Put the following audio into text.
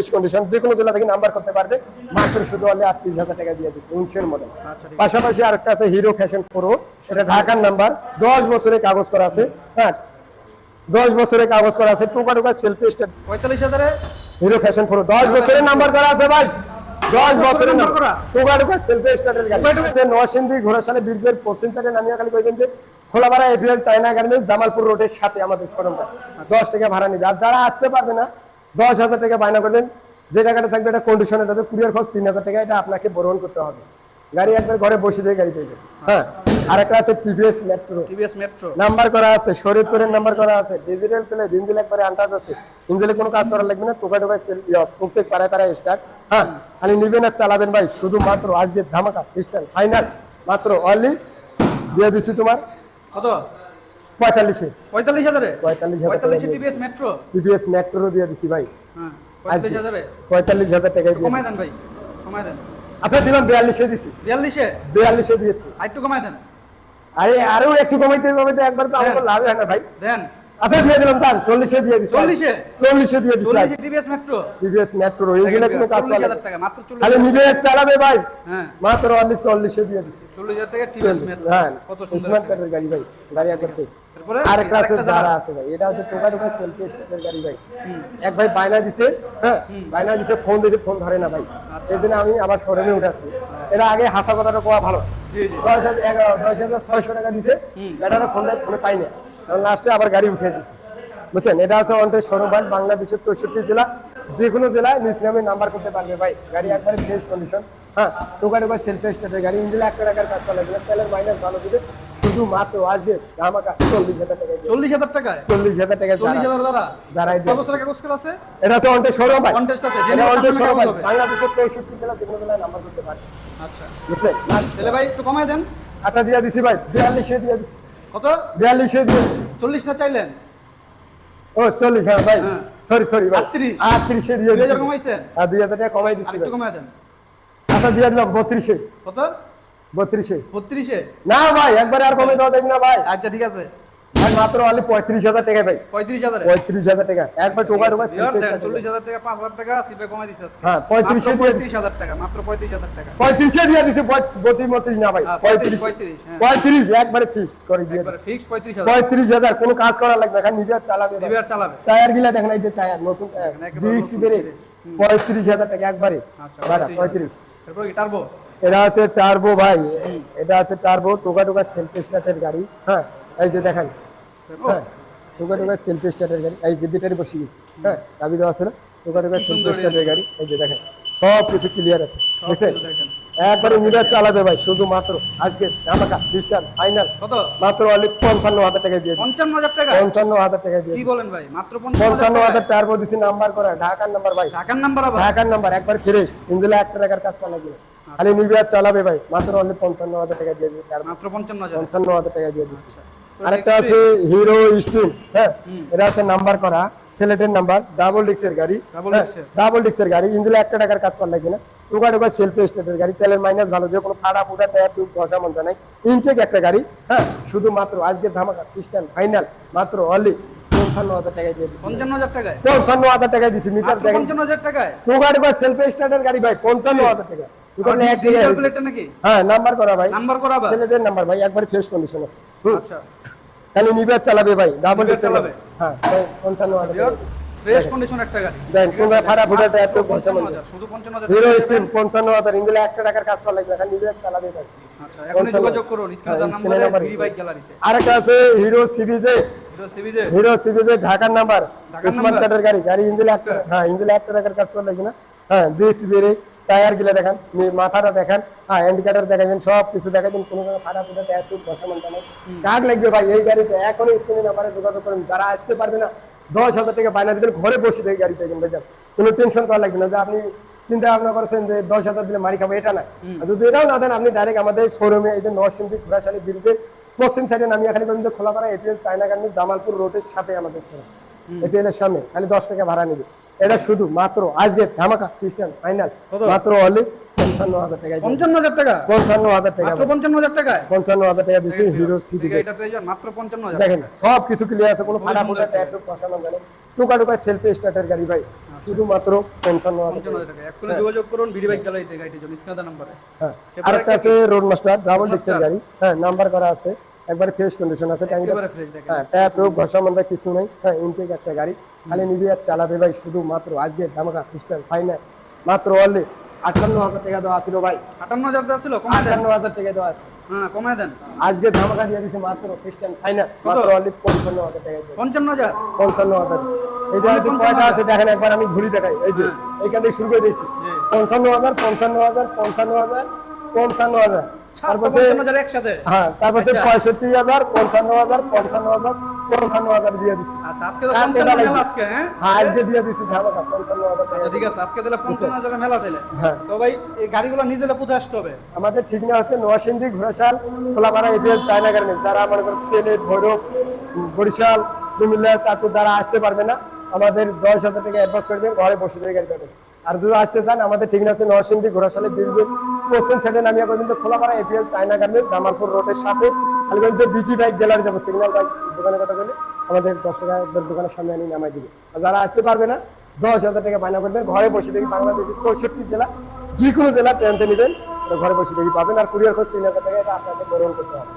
Fresh condition যে কোনো জেলা থেকে নাম্বার করতে পারবে। মাত্র শুধু হলে আটত্রিশ হাজার টাকা দিয়ে দিচ্ছে উনিশের মডেল আচ্ছা পাশাপাশি আরেকটা আছে হিরো ফ্যাশন প্রো এটা ঢাকার নাম্বার দশ বছরের কাগজ করা আছে হ্যাঁ। দশ বছরের কাগজ করা আছে টোকা টোকা সেলফি স্টার্ট পঁয়তাল্লিশ হাজারে? হিরো ফ্যাশন প্রো দশ বছরের নাম্বার করা আছে ভাই। দশ বছরের নাম্বার নাম্বার করা? টোকা টোকা সেলফি স্টার্টের গাড়ি। নরসিংদী ঘোড়াশালে বীরদের পশ্চিম সাইডে নামিয়ে খালি কইবেন যে Kholapara APL China garments Jamalpur রোডের সাথে আমাদের শোরুমটা দশ টাকা ভাড়া নিবে। আর যারা আসতে পারবে না দশ হাজার টাকা বায়না করবেন। যে টাকাটা থাকবে এটা কন্ডিশনে যাবে কুরিয়ার খরচ তিন হাজার টাকা এটা আপনাকে বরণ করতে হবে। গাড়ি একবার ঘরে বসে দিয়ে গাড়ি পেয়ে হ্যাঁ আর একটা আছে TVS metro TVS metro number করা আছে শরীরপুরের নাম্বার করা আছে। ডিজিটাল প্লে ইঞ্জিল একবারে আন্টাজ আছে। ইঞ্জিলে কোনো কাজ করা লাগবে না টোকা টোকায় সেল প্রত্যেক পাড়ায় পাড়ায় স্টার্ট হ্যাঁ খালি নিবেন আর চালাবেন ভাই শুধুমাত্র আজকে ধামাকা ক্রিস্টাল ফাইনাল মাত্র অনলি দিয়ে দিছি তোমার। কত? পঁয়তাল্লিশে। পঁয়তাল্লিশ হাজারে? পঁয়তাল্লিশ পঁয়তাল্লিশে টিভিএস মেট্রো? টিভিএস মেট্রো দিয়ে দিছি ভাই। হ্যাঁ পঁয়তাল্লিশ হাজারে? পঁয়তাল্লিশ হাজার টাকায় দিয়ে কমায় দেন ভাই কমায় দেন। আচ্ছা দিলাম বিয়াল্লিশে দিছি। বিয়াল্লিশে? বিয়াল্লিশে দিয়েছি। দেন। আরে আরও একটু কমাইতে কমাইতে একবার তো আমার লাভ হয় না ভাই। দেন। আচ্ছা দিয়ে দিলাম দাম চল্লিশে দিয়ে দিছি। চল্লিশে? চল্লিশে দিয়ে দিছি চল্লিশে টিভিএস মেট্রো? টিভিএস মেট্রো ইঞ্জিনে কোনো কাজ করা খালি নিবে চালাবে ভাই। হ্যাঁ। মাত্র অনলি চল্লিশে দিয়ে দিছি। চল্লিশ হাজার টাকা টিভিএস মেট্রো। হ্যাঁ। কত সুন্দর স্মার্ট কার্ডের গাড়ি ভাই গাড়ি একবার তারপরে আর যারা আছে ভাই এটা হচ্ছে টোকা টোকা সেলফি গাড়ি ভাই। এক ভাই বায়না দিছে হ্যাঁ বায়না দিছে ফোন দিছে ফোন ধরে না ভাই। সেই এই জন্য আমি আবার শোরুমে উঠেছি এটা আগে হাসা কথাটা কোয়া ভালো? দশ হাজার এগারো দশ হাজার ছয়শো টাকা দিছে। ব্যাটারা ফোন ফোনে পাই না। লাস্টে আবার গাড়ি উঠিয়ে দিছে। বুঝছেন? এটা হচ্ছে অন্টের শোরুম বাংলাদেশের চৌষট্টি জেলা যে কোনো জেলায় নিজ নামে নাম্বার করতে পারবে ভাই। গাড়ি একবারে ফ্রেশ কন্ডিশন হ্যাঁ টোকা টোকা সেলফি স্টার্টের গাড়ি। ইঞ্জিনে একটা টাকার কাজ করা লাগবে তেলের মাইনাস ভালো দিবে। শুধু মাত্র আসবে ধামাকা চল্লিশ হাজার টাকা। চল্লিশ হাজার টাকায়? চল্লিশ হাজার টাকা চল্লিশ হাজার দ্বারা যারাই কত দেয়। বছরের কাগজ করা আছে? এটা আছে অন্টের শোরুম ভাই। কন্টেস্ট আছে। এটা অন্টের শোরুম ভাই। বাংলাদেশের চৌষট্টি জেলা যে কোনো জেলায় নাম্বার করতে পারবে আচ্ছা। বুঝছেন? তাহলে ভাই একটু কমায় দেন। আচ্ছা দিয়ে দিছি ভাই। বিয়াল্লিশে দিয়ে দিছি। কত? বিয়াল্লিশে দিয়ে চল্লিশ না চাইলেন? ও চল্লিশ হ্যাঁ ভাই। হ্যাঁ। সরি সরি ভাই। আটত্রিশ। দিয়ে দুই হাজার কমাইছেন আর দুই হাজার টাকা কমাই দিচ্ছি দেন। আচ্ছা দিয়ে দিলাম বত্রিশে। কত? বত্রিশে। বত্রিশে? না ভাই একবারে আর কমে দেওয়া দেখ না ভাই। আচ্ছা ঠিক আছে। ভাই মাত্র অনলি পঁয়ত্রিশ হাজার টাকা ভাই। পঁয়ত্রিশ হাজারে? পঁয়ত্রিশ হাজার টাকা। একবার টোকা টোকা চল্লিশ হাজার টাকা পাঁচ হাজার টাকা সিপে কমাই দিচ্ছে হ্যাঁ, 35 পঁয়ত্রিশ হাজার টাকা মাত্র পঁয়ত্রিশ হাজার টাকা। পঁয়ত্রিশে দিয়ে দিছে বত্রিশ বত্রিশ না ভাই পঁয়ত্রিশ 35। পঁয়ত্রিশ একবারে ফিক্সড করে দিয়ে ফিক্স পঁয়ত্রিশ হাজার। পঁয়ত্রিশ হাজার কোনো কাজ করা লাগবে চালাবে। চালাবে। টায়ার গিলা দেখেন এই যে টায়ার নতুন টায়ার। পঁয়ত্রিশ হাজার টাকা একবারে। আচ্ছা ভাড়া পঁয়ত্রিশ তারপর কি টার্বো এটা আছে টার্বো ভাই এটা আছে টার্বো টোকা টোকা সেলফ স্টার্টের গাড়ি হ্যাঁ এই যে দেখেন। হ্যাঁ টোকা টোকা সেলফ স্টার্টের গাড়ি। এই যে ব্যাটারি বসে গেছে হ্যাঁ চাবি দেওয়া আছে না? টোকা টোকা সেলফ স্টার্টের গাড়ি। এই যে দেখেন সব কিছু ক্লিয়ার আছে দেখছেন? একবারে চালাবে ভাই শুধুমাত্র আজকে ধামাকা ডিজিটাল ফাইনাল কত? মাত্র অনলি পঞ্চান্ন হাজার টাকা দিয়ে পঞ্চান্ন হাজার টাকা? পঞ্চান্ন হাজার টাকা দিয়ে কি বলেন ভাই মাত্র পঞ্চান্ন হাজার টার্বো দিছি নাম্বার করা ঢাকার নাম্বার ভাই। ঢাকার নাম্বার ঢাকার নাম্বার একবার ফ্রেশ। ইন্দুলে একটা টাকার কাজ করা লাগবে। খালি নিবি আর চালাবে ভাই মাত্র অনলি পঞ্চান্ন হাজার টাকা দিয়ে দিবি মাত্র পঞ্চান্ন হাজার পঞ্চান্ন হাজার টাকা দিয়ে দিচ্ছি। আরেকটা আছে হিরো স্টিম হ্যাঁ এটা আছে নাম্বার করা সিলেটের নাম্বার ডাবল ডিক্সের গাড়ি। ডাবল ডিক্সের গাড়ি। ইঞ্জিলে একটা টাকার কাজ করা লাগবে না। টুকা টুকা সেলফ স্টেটের গাড়ি তেলের মাইনাস ভালো যে কোনো ফাটা ফুটা টায়ার টিউব ঘষা মঞ্চা নাই। ইনটেক একটা গাড়ি। হ্যাঁ শুধুমাত্র আজকের ধামাকা খ্রিস্টান ফাইনাল মাত্র অনলি পঞ্চান্ন হাজার টাকায় দিয়ে পঞ্চান্ন হাজার টাকায়? পঞ্চান্ন হাজার টাকায় দিছি মিটার পঞ্চান্ন হাজার টাকায়? টুকা টুকা সেলফ স্টার্টের গাড়ি ভাই পঞ্চান্ন হাজার টাকা হ্যাঁ নাম্বার করা ভাই। নাম্বার করা আবার সিলেটের নাম্বার ভাই একবার ফ্রেশ কন্ডিশন আছে। আচ্ছা। খালি নিবার চালাবে ভাই ডাবল চালাবে? চালাবে। হ্যাঁ পঞ্চান্ন হাজার। ফ্রেশ কন্ডিশন একটা গাড়ি। দেন কোনটা ফাটা ফুটা টায়ার তো পঞ্চান্ন পঞ্চান্ন হাজার শুধু পঞ্চান্ন হাজার হিরো স্টিম পঞ্চান্ন হাজার। ইন্দুলে টাকার কাজ করা লাগবে খালি নিবার চালাবে ভাই। আচ্ছা এখনই যোগাযোগ করুন স্ক্রিনে দেওয়া স্ক্রিনে নম্বরে নাম্বার বিডি বাইক গ্যালারিতে আরেকটা আছে হিরো সিবিজে হিরো সিবিজে ঢাকার নাম্বার স্মার্ট কার্ডের গাড়ি। গাড়ি ইঞ্জিলে একটা হ্যাঁ ইঞ্জিলে একটা টাকার কাজ করা লাগবে না। হ্যাঁ ডিস্ক বেরে টায়ারগুলো দেখান মাথাটা দেখান হ্যাঁ ইন্ডিকেটার দেখাবেন সব কিছু দেখাবেন কোনো জায়গায় ফাটা ফুটা টায়ার টুক বসা মানটা নেই। কাক লাগবে ভাই এই গাড়িতে এখনই স্ক্রিনে নাম্বারে যোগাযোগ করুন। যারা আসতে পারবে না দশ হাজার টাকা বায়না দেবেন ঘরে বসে থেকে গাড়ি পাইবেন ভাই কোনো টেনশন করা লাগবে না। যে আপনি চিন্তা ভাবনা করছেন যে দশ হাজার দিলে মারি খাব এটা না। যদি এটাও না দেন আপনি ডাইরেক্ট আমাদের শোরুমে এই যে নরসিংদী ঘোড়াশালী ব্রিজে পশ্চিম সাইডে নামিয়ে খালি Kholapara APL China garments Jamalpur রোডের সাথে আমাদের শোরুম এপিএল এর সামনে খালি দশ টাকা ভাড়া নিবে। এটা শুধু মাত্র আজকে ধামাকা খ্রিস্টান ফাইনাল মাত্র অনলি পঞ্চান্ন হাজার টাকা পঞ্চান্ন হাজার টাকা? পঞ্চান্ন হাজার টাকা পঞ্চান্ন হাজার টাকায় পঞ্চান্ন হাজার টাকা দিচ্ছি হিরো সিটি এই গাড়িটা পেয়ে যান মাত্র পঞ্চান্ন হাজার। দেখেন সব কিছু ক্লিয়ার আছে কোনো ফাটা ফুটা ট্যাটু বসানো জানে টুকা টুকা সেলফি স্টার্টের গাড়ি ভাই শুধুমাত্র পঞ্চান্ন হাজার টাকা। এক্ষুনি যোগাযোগ করুন ভিডি বাইক গ্যালারিতে গাড়িটির জন্য স্ক্রিনে নাম্বারে। হ্যাঁ। আরেকটা আছে। রোড মাস্টার ডাবল ডিস্কের গাড়ি। হ্যাঁ নাম্বার করা আছে। একবারে ফ্রেশ কন্ডিশন আছে ট্যাঙ্কটা হ্যাঁ ট্যাপ রোগ ঘষা মন্দা কিছু নেই। হ্যাঁ ইনটেক একটা গাড়ি। খালি নিবি আর চালাবে ভাই শুধু মাত্র আজকে ধামাকা খ্রিস্টান ফাইনাল মাত্র অনলি আটান্ন হাজার টাকা দেওয়া ছিল ভাই। আটান্ন হাজার দেওয়া ছিল? আটান্ন হাজার টাকা দেওয়া আছে। হ্যাঁ কমায় দেন। আজকে ধামাকা দিয়ে দিছে মাত্র খ্রিস্টান ফাইনাল মাত্র অনলি পঞ্চান্ন হাজার টাকা। পঞ্চান্ন হাজার পঞ্চান্ন হাজার এটা হয়তো কয়টা আছে দেখেন একবার আমি ঘুরি দেখাই। এই যে এইখান থেকে শুরু করে দিয়েছি। পঞ্চান্ন হাজার পঞ্চান্ন হাজার পঞ্চান্ন হাজার পঞ্চান্ন হাজার আচ্ছা। ঠিক আমাদের ঠিকানা হচ্ছে Noashindi Ghorashal Kholapara APL China garments যারা মনে করেন সিলেট ভৈরব বরিশাল কুমিল্লা চাঁদপুর যারা আসতে পারবে না আমাদের দশ হাজার টাকা অ্যাডভান্স করবেন ঘরে বসে থেকে গাড়ি পাবেন। আর যদি আসতে চান আমাদের ঠিকানা হচ্ছে নরসিংদী ঘোড়াশালে ব্রিজের পশ্চিম নামিয়া এপিএল চায়না গার্মেন্টস, জামালপুর রোডের সাথে বিটি বাইক গ্যালারি যাব। সিগন্যাল বাইক দোকানের কথা বলে আমাদের দশ টাকা একবার দোকানের সামনে আনি নামাই দিবে। আর যারা আসতে পারবে না, দশ হাজার টাকা বায়না করবেন, ঘরে বসে দেখি বাংলাদেশের চৌষট্টি জেলা, যে কোনো জেলা ট্রেনতে নেবেন, ঘরে বসে দেখি পাবেন। আর কুরিয়ার খোঁজ তিন হাজার টাকা এটা আপনাকে গ্রহণ করতে হবে।